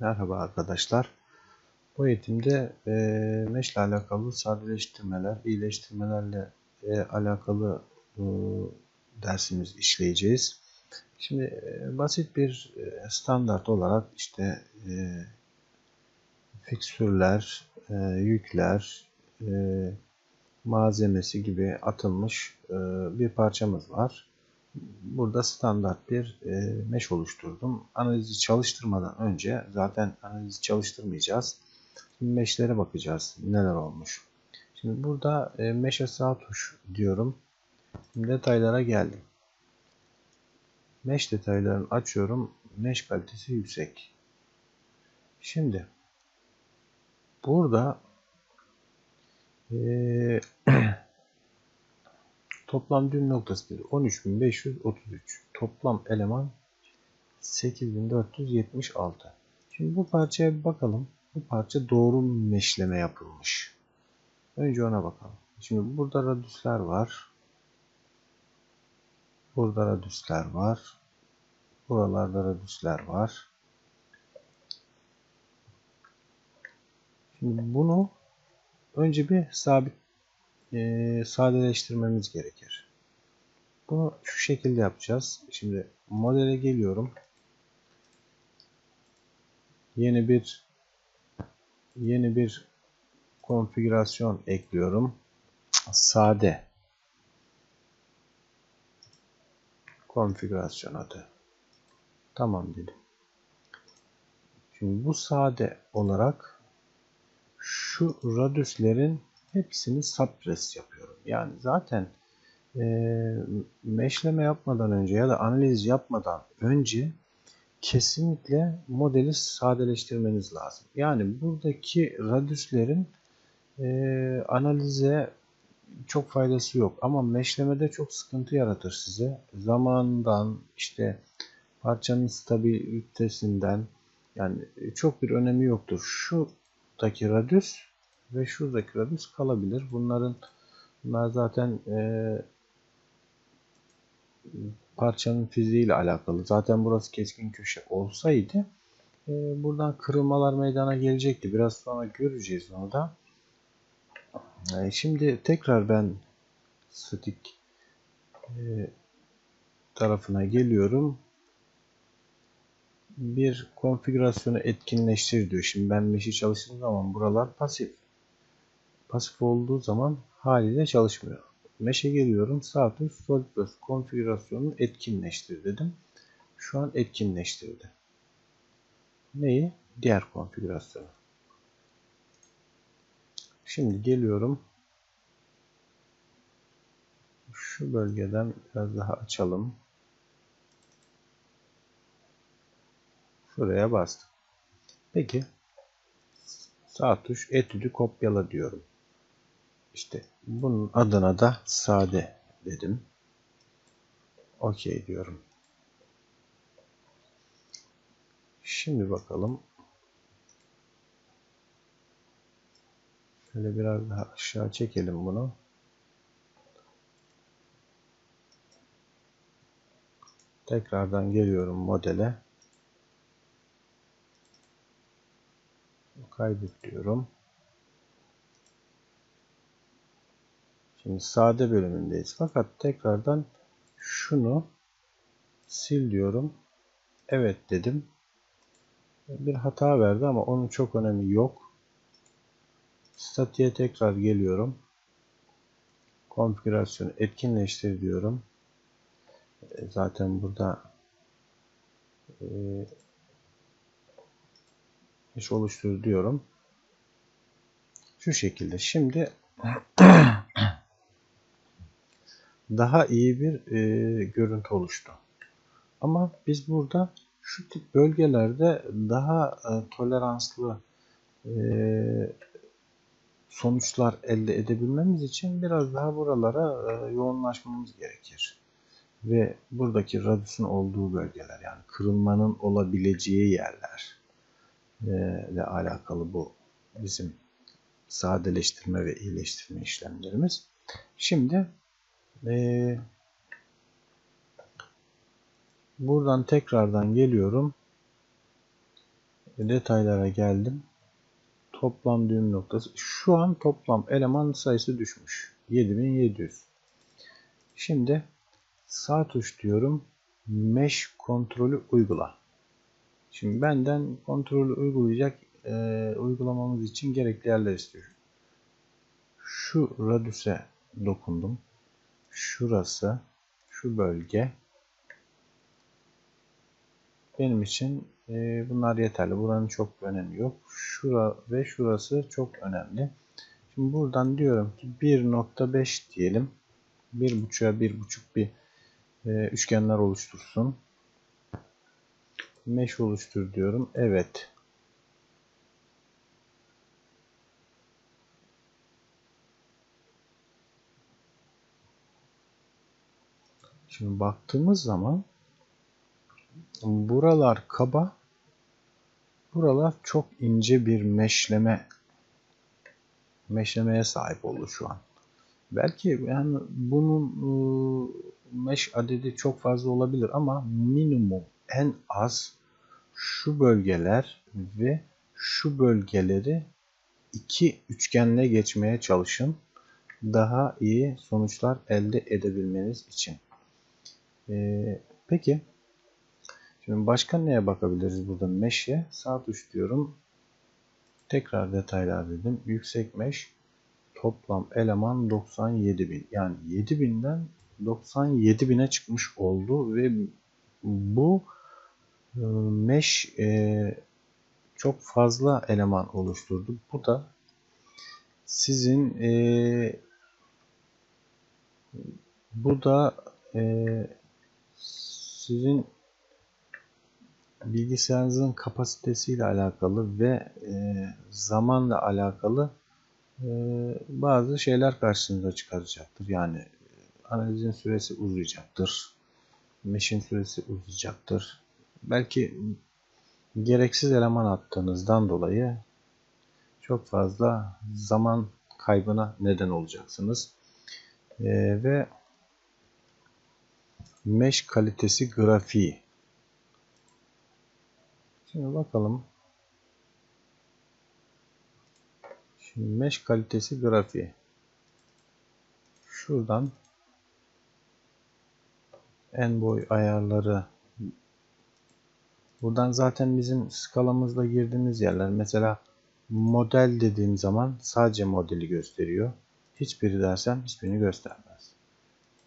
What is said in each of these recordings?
Merhaba arkadaşlar. Bu eğitimde e, mesh alakalı sadeleştirmeler, iyileştirmelerle e, alakalı e, dersimiz işleyeceğiz. Şimdi e, basit bir e, standart olarak işte e, fiksürler, e, yükler, e, malzemesi gibi atılmış e, bir parçamız var burada standart bir e, mesh oluşturdum. Analizi çalıştırmadan önce zaten analizi çalıştırmayacağız. Şimdi mesh'lere bakacağız. Neler olmuş. Şimdi burada e, mesh'e sağ tuş diyorum. Şimdi detaylara geldim. Mesh detaylarını açıyorum. Mesh kalitesi yüksek. Şimdi burada e, Toplam düğüm noktası 13533. Toplam eleman 8476. Şimdi bu parçaya bir bakalım. Bu parça doğru meşleme yapılmış. Önce ona bakalım. Şimdi burada radüsler var. Burada radüsler var. Buralarda radüsler var. Şimdi bunu önce bir sabit e, sadeleştirmemiz gerekir. Bunu şu şekilde yapacağız. Şimdi modele geliyorum. Yeni bir yeni bir konfigürasyon ekliyorum. Sade konfigürasyon adı. Tamam dedim. Şimdi bu sade olarak şu radüslerin hepsini subpress yapıyorum. Yani zaten e, meşleme yapmadan önce ya da analiz yapmadan önce kesinlikle modeli sadeleştirmeniz lazım. Yani buradaki radüslerin e, analize çok faydası yok. Ama meşlemede çok sıkıntı yaratır size. Zamandan işte parçanın stabilitesinden yani çok bir önemi yoktur. Şuradaki radüs ve şuradaki radius kalabilir. Bunların bunlar zaten e, parçanın fiziği ile alakalı. Zaten burası keskin köşe olsaydı e, buradan kırılmalar meydana gelecekti. Biraz sonra göreceğiz onu da. E, şimdi tekrar ben statik e, tarafına geliyorum. Bir konfigürasyonu etkinleştir diyor. Şimdi ben meşi çalıştığım zaman buralar pasif. Pasif olduğu zaman haliyle çalışmıyor. Mesh'e geliyorum. Sağ tuş SolidWorks konfigürasyonunu etkinleştir dedim. Şu an etkinleştirdi. Neyi? Diğer konfigürasyonu. Şimdi geliyorum. Şu bölgeden biraz daha açalım. Şuraya bastım. Peki sağ tuş etüdü kopyala diyorum. İşte bunun adına da sade dedim. Okey diyorum. Şimdi bakalım. Şöyle biraz daha aşağı çekelim bunu. Tekrardan geliyorum modele. Kaydet diyorum. Şimdi sade bölümündeyiz. Fakat tekrardan şunu sil diyorum. Evet dedim. Bir hata verdi ama onun çok önemi yok. Statiğe tekrar geliyorum. Konfigürasyonu etkinleştir diyorum. E, zaten burada e, iş oluştur diyorum. Şu şekilde. Şimdi daha iyi bir e, görüntü oluştu. Ama biz burada şu tip bölgelerde daha e, toleranslı e, sonuçlar elde edebilmemiz için biraz daha buralara e, yoğunlaşmamız gerekir. Ve buradaki radüsün olduğu bölgeler yani kırılmanın olabileceği yerler e, ile alakalı bu bizim sadeleştirme ve iyileştirme işlemlerimiz. Şimdi ee, buradan tekrardan geliyorum. detaylara geldim. Toplam düğüm noktası. Şu an toplam eleman sayısı düşmüş. 7700. Şimdi sağ tuş diyorum. Mesh kontrolü uygula. Şimdi benden kontrolü uygulayacak e, uygulamamız için gerekli yerler istiyor. Şu radüse dokundum. Şurası, şu bölge benim için e, bunlar yeterli. Buranın çok bir önemi yok. Şura ve şurası çok önemli. Şimdi buradan diyorum ki 1.5 diyelim. 1.5'a 1.5 bir e, üçgenler oluştursun. Mesh oluştur diyorum. Evet. Şimdi baktığımız zaman buralar kaba buralar çok ince bir meşleme meşlemeye sahip oldu şu an. Belki yani bunun e, mesh adedi çok fazla olabilir ama minimum en az şu bölgeler ve şu bölgeleri iki üçgenle geçmeye çalışın. Daha iyi sonuçlar elde edebilmeniz için. Ee, peki Şimdi başka neye bakabiliriz burada? Mesh'e sağ tuş diyorum. Tekrar detaylar dedim. Yüksek mesh toplam eleman 97.000. Yani 7000'den 97.000'e çıkmış oldu ve bu e, mesh e, çok fazla eleman oluşturdu. Bu da sizin e, bu da e, sizin bilgisayarınızın kapasitesiyle alakalı ve e, zamanla alakalı e, bazı şeyler karşınıza çıkaracaktır. Yani e, analizin süresi uzayacaktır. Mesh'in süresi uzayacaktır. Belki gereksiz eleman attığınızdan dolayı çok fazla zaman kaybına neden olacaksınız. E, ve mesh kalitesi grafiği Şimdi bakalım. Şimdi mesh kalitesi grafiği. Şuradan en boy ayarları buradan zaten bizim skalamızda girdiğimiz yerler mesela model dediğim zaman sadece modeli gösteriyor. Hiçbiri dersem hiçbirini göstermez.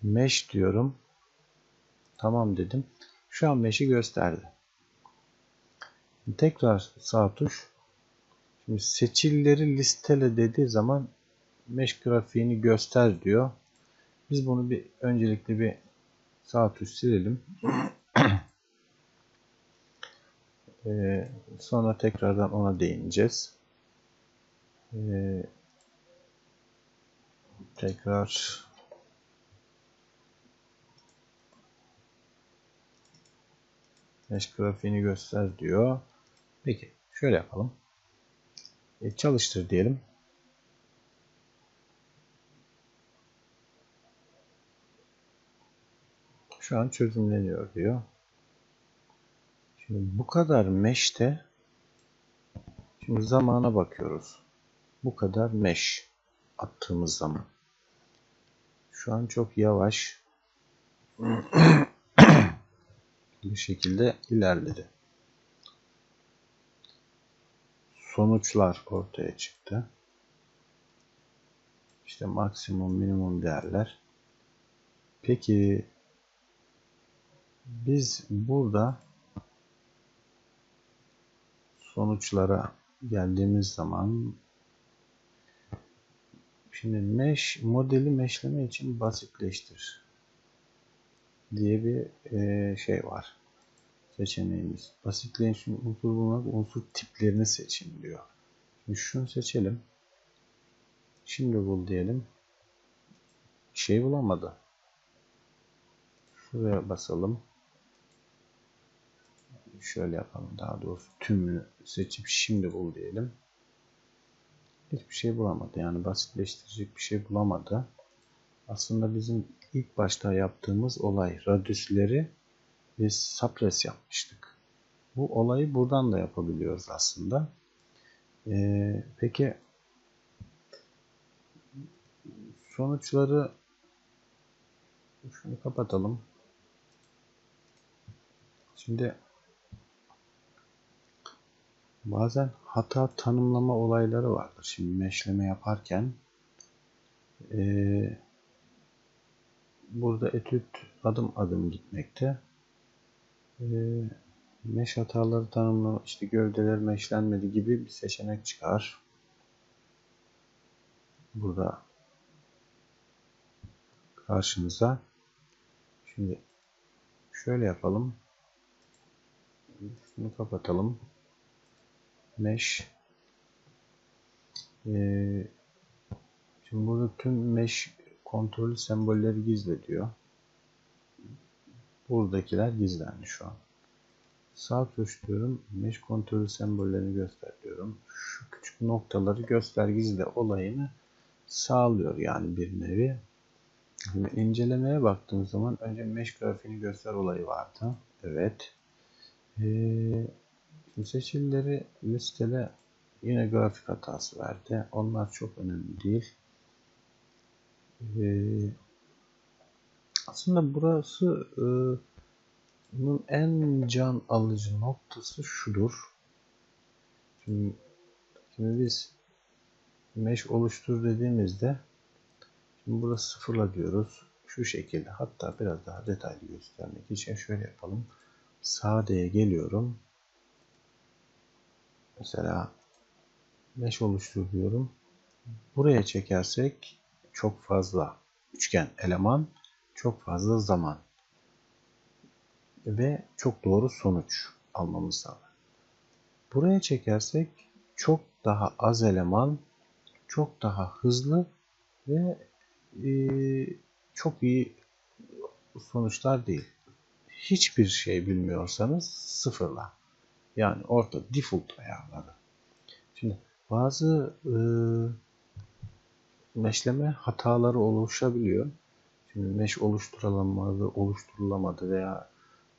Mesh diyorum. Tamam dedim. Şu an mesh'i gösterdi. Tekrar sağ tuş. Şimdi seçilleri listele dediği zaman mesh grafiğini göster diyor. Biz bunu bir öncelikle bir sağ tuş silelim. ee, sonra tekrardan ona değineceğiz. Ee, tekrar mesh grafiğini göster diyor. Peki şöyle yapalım. E, çalıştır diyelim. Şu an çözümleniyor diyor. Şimdi bu kadar mesh'te şimdi zamana bakıyoruz. Bu kadar mesh attığımız zaman. Şu an çok yavaş bir şekilde ilerledi sonuçlar ortaya çıktı. İşte maksimum minimum değerler. Peki biz burada sonuçlara geldiğimiz zaman şimdi mesh modeli meşleme için basitleştir diye bir e, şey var seçeneğimiz. Basitleşmiş unsur bulmak unsur tiplerini seçin diyor. Şimdi şunu seçelim. Şimdi bul diyelim. Şey bulamadı. Şuraya basalım. Şöyle yapalım. Daha doğrusu tümünü seçip şimdi bul diyelim. Hiçbir şey bulamadı. Yani basitleştirecek bir şey bulamadı. Aslında bizim ilk başta yaptığımız olay radüsleri biz sapres yapmıştık. Bu olayı buradan da yapabiliyoruz aslında. Ee, peki sonuçları şunu kapatalım. Şimdi bazen hata tanımlama olayları vardır. Şimdi meşleme yaparken ee, burada etüt adım adım gitmekte. Ee, mesh hataları tanımlama, işte gövdeler meşlenmedi gibi bir seçenek çıkar. Burada karşımıza. Şimdi şöyle yapalım. Bunu kapatalım. Mesh. Ee, şimdi burada tüm mesh kontrolü sembolleri gizle diyor. Buradakiler gizlendi şu an. Sağ tuş diyorum. Mesh kontrolü sembollerini göster diyorum. Şu küçük noktaları göster gizle olayını sağlıyor yani bir nevi. Şimdi incelemeye baktığımız zaman önce mesh grafiğini göster olayı vardı. Evet. Ee, şimdi seçilileri listele yine grafik hatası verdi. Onlar çok önemli değil. Ee, aslında burası e, bunun en can alıcı noktası şudur. Şimdi, şimdi biz mesh oluştur dediğimizde şimdi burası sıfırla diyoruz. Şu şekilde hatta biraz daha detaylı göstermek için şöyle yapalım. Sade'ye geliyorum. Mesela mesh oluştur diyorum. Buraya çekersek çok fazla üçgen eleman, çok fazla zaman ve çok doğru sonuç almamız sağlar. Buraya çekersek çok daha az eleman, çok daha hızlı ve e, çok iyi sonuçlar değil. Hiçbir şey bilmiyorsanız sıfırla. Yani orta default ayarları. Şimdi bazı e, meşleme hataları oluşabiliyor. Şimdi mesh oluşturulamadı, oluşturulamadı veya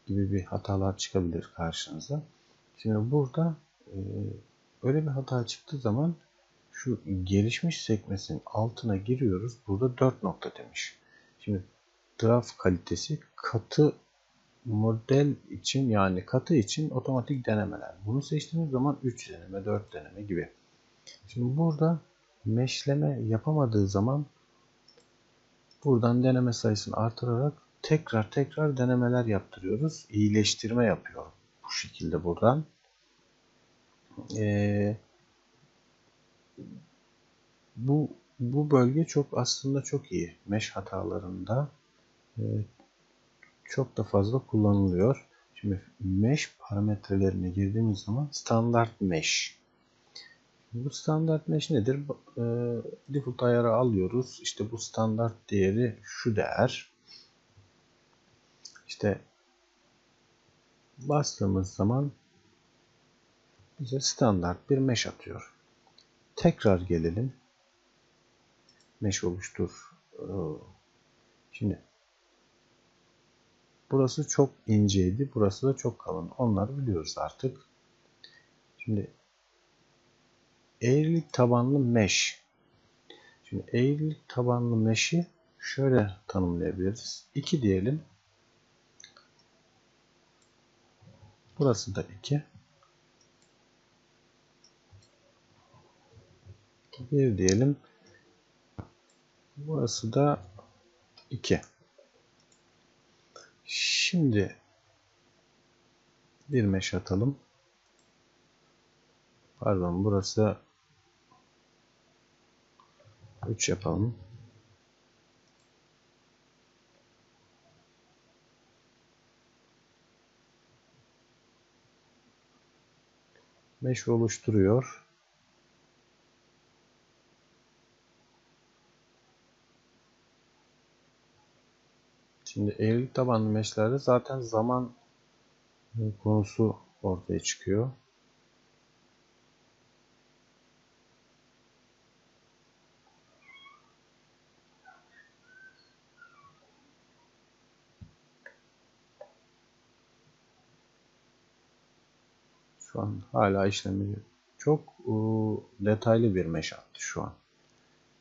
gibi bir hatalar çıkabilir karşınıza. Şimdi burada e, öyle bir hata çıktığı zaman şu gelişmiş sekmesinin altına giriyoruz. Burada 4 nokta demiş. Şimdi draft kalitesi katı model için yani katı için otomatik denemeler. Bunu seçtiğimiz zaman 3 deneme, 4 deneme gibi. Şimdi burada meşleme yapamadığı zaman buradan deneme sayısını artırarak tekrar tekrar denemeler yaptırıyoruz. İyileştirme yapıyor bu şekilde buradan. Ee, bu bu bölge çok aslında çok iyi. Mesh hatalarında e, çok da fazla kullanılıyor. Şimdi mesh parametrelerine girdiğimiz zaman standart mesh. Bu standart mesh nedir? E, default ayarı alıyoruz. İşte bu standart değeri şu değer. İşte bastığımız zaman bize standart bir mesh atıyor. Tekrar gelelim. Mesh oluştur. Ee, şimdi burası çok inceydi. Burası da çok kalın. Onları biliyoruz artık. Şimdi eğrilik tabanlı mesh. Şimdi eğrilik tabanlı mesh'i şöyle tanımlayabiliriz. 2 diyelim. Burası da 2. 1 diyelim. Burası da 2. Şimdi bir mesh atalım. Pardon burası 3 yapalım. Mesh oluşturuyor. Şimdi eğrilik tabanlı meshlerde zaten zaman konusu ortaya çıkıyor. Şu an hala işlemi çok e, detaylı bir mesh attı şu an.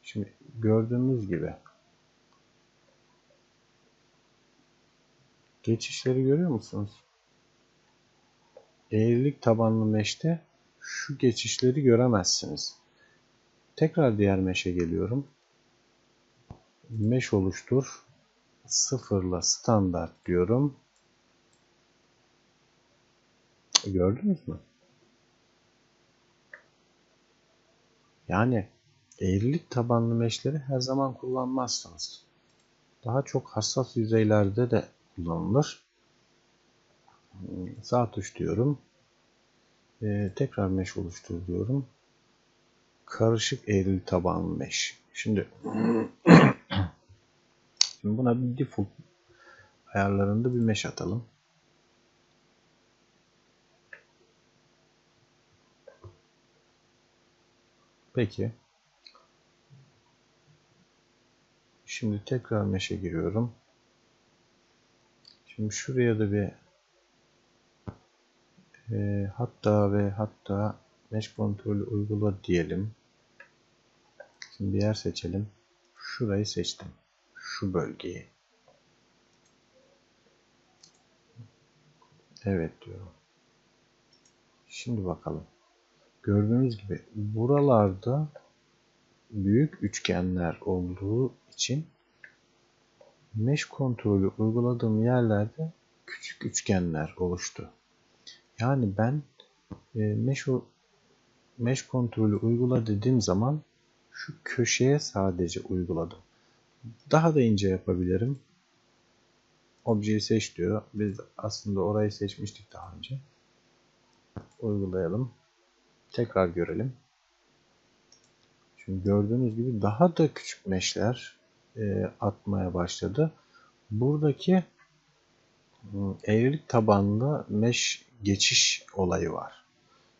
Şimdi gördüğünüz gibi geçişleri görüyor musunuz? Eğrilik tabanlı meşte şu geçişleri göremezsiniz. Tekrar diğer meşe geliyorum. Meş oluştur. Sıfırla standart diyorum. Gördünüz mü? Yani eğrilik tabanlı meşleri her zaman kullanmazsınız. Daha çok hassas yüzeylerde de kullanılır. Sağ tuş diyorum. Ee, tekrar meş oluştur diyorum. Karışık eğrili tabanlı meş. Şimdi, şimdi buna bir default ayarlarında bir meş atalım. Peki. Şimdi tekrar meşe giriyorum. Şimdi şuraya da bir e, hatta ve hatta mesh kontrolü uygula diyelim. Şimdi bir yer seçelim. Şurayı seçtim. Şu bölgeyi. Evet diyorum. Şimdi bakalım. Gördüğünüz gibi buralarda büyük üçgenler olduğu için mesh kontrolü uyguladığım yerlerde küçük üçgenler oluştu. Yani ben e, mesh, mesh kontrolü uygula dediğim zaman şu köşeye sadece uyguladım. Daha da ince yapabilirim. Objeyi seç diyor. Biz aslında orayı seçmiştik daha önce. Uygulayalım. Tekrar görelim. Şimdi gördüğünüz gibi daha da küçük meşler e, atmaya başladı. Buradaki eğrilik tabanlı meş geçiş olayı var.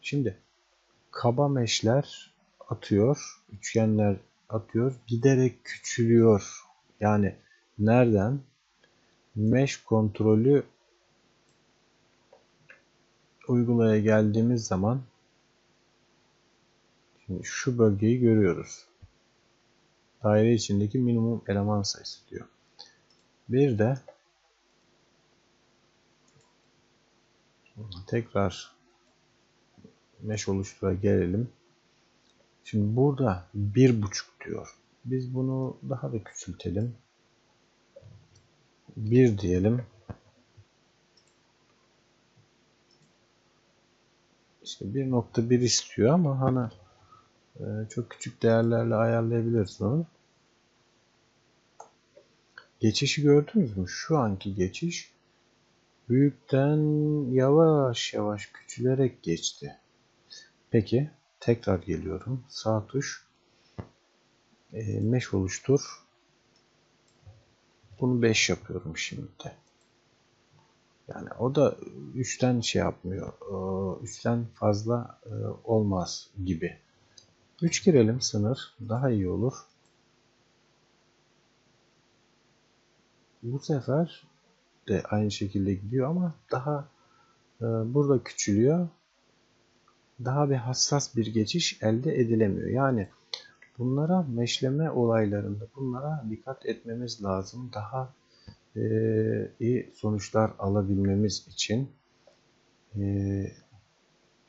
Şimdi kaba meşler atıyor, üçgenler atıyor, giderek küçülüyor. Yani nereden? Mesh kontrolü uygulaya geldiğimiz zaman şimdi şu bölgeyi görüyoruz. Daire içindeki minimum eleman sayısı diyor. Bir de tekrar mesh oluştura gelelim. Şimdi burada bir buçuk diyor. Biz bunu daha da küçültelim. Bir diyelim. İşte 1.1 istiyor ama hani çok küçük değerlerle ayarlayabiliriz onu. Geçişi gördünüz mü? Şu anki geçiş büyükten yavaş yavaş küçülerek geçti. Peki tekrar geliyorum. Sağ tuş e, mesh oluştur. Bunu 5 yapıyorum şimdi. Yani o da 3'ten şey yapmıyor. 3'ten fazla e, olmaz gibi. 3 girelim sınır. Daha iyi olur. Bu sefer de aynı şekilde gidiyor ama daha e, burada küçülüyor. Daha bir hassas bir geçiş elde edilemiyor. Yani bunlara meşleme olaylarında bunlara dikkat etmemiz lazım. Daha e, iyi sonuçlar alabilmemiz için e,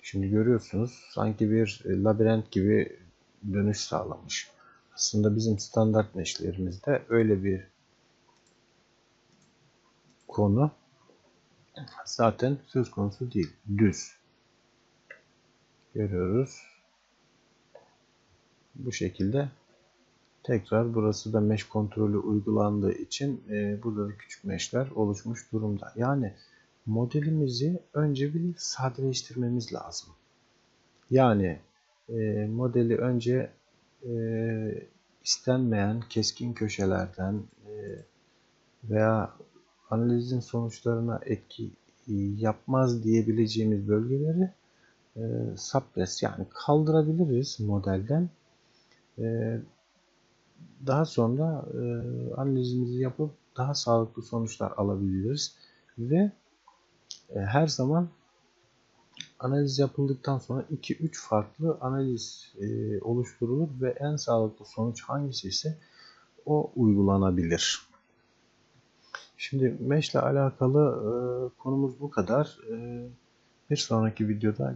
şimdi görüyorsunuz sanki bir labirent gibi dönüş sağlamış. Aslında bizim standart meşlerimizde öyle bir konu zaten söz konusu değil. Düz. Görüyoruz. Bu şekilde tekrar burası da mesh kontrolü uygulandığı için e, burada da küçük meshler oluşmuş durumda. Yani modelimizi önce bir sadeleştirmemiz lazım. Yani e, modeli önce e, istenmeyen keskin köşelerden e, veya analizin sonuçlarına etki yapmaz diyebileceğimiz bölgeleri e, suppress yani kaldırabiliriz modelden. Daha sonra analizimizi yapıp daha sağlıklı sonuçlar alabiliriz ve her zaman analiz yapıldıktan sonra 2-3 farklı analiz e, oluşturulur ve en sağlıklı sonuç hangisi ise o uygulanabilir. Şimdi mesh alakalı e, konumuz bu kadar. E, bir sonraki videoda